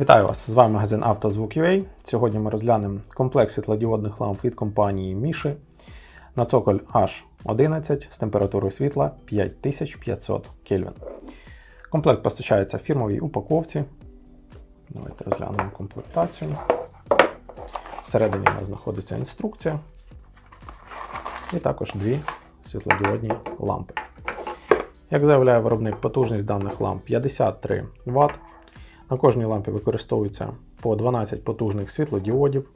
Вітаю вас! З вами магазин «Автозвук.UA». Сьогодні ми розглянемо комплект світлодіодних ламп від компанії Міші на цоколь H11 з температурою світла 5500 Кельвін. Комплект постачається в фірмовій упаковці. Давайте розглянемо комплектацію. Всередині у нас знаходиться інструкція і також дві світлодіодні лампи. Як заявляє виробник, потужність даних ламп 53 Вт. На кожній лампі використовується по 12 потужних світлодіодів.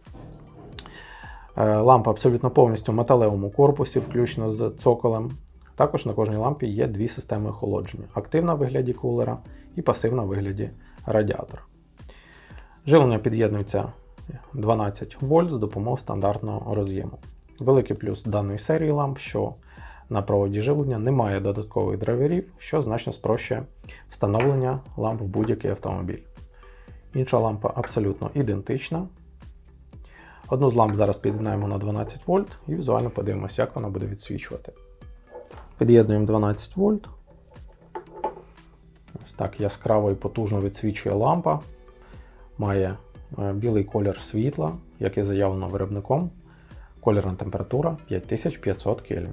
Е, Лампа абсолютно повністю в металевому корпусі, включно з цоколем. Також на кожній лампі є дві системи охолодження: активна в вигляді кулера і пасивна в вигляді радіатора. Живлення під'єднується 12 вольт з допомогою стандартного роз'єму. Великий плюс даної серії ламп, що на проводі живлення немає додаткових драйверів, що значно спрощує встановлення ламп в будь-який автомобіль. Інша лампа абсолютно ідентична. Одну з ламп зараз під'єднаємо на 12 вольт і візуально подивимося, як вона буде відсвічувати. Під'єднуємо 12 вольт. Ось так яскраво і потужно відсвічує лампа. Має е, білий колір світла, як і заявлено виробником. Кольорна температура 5500 Кельвін.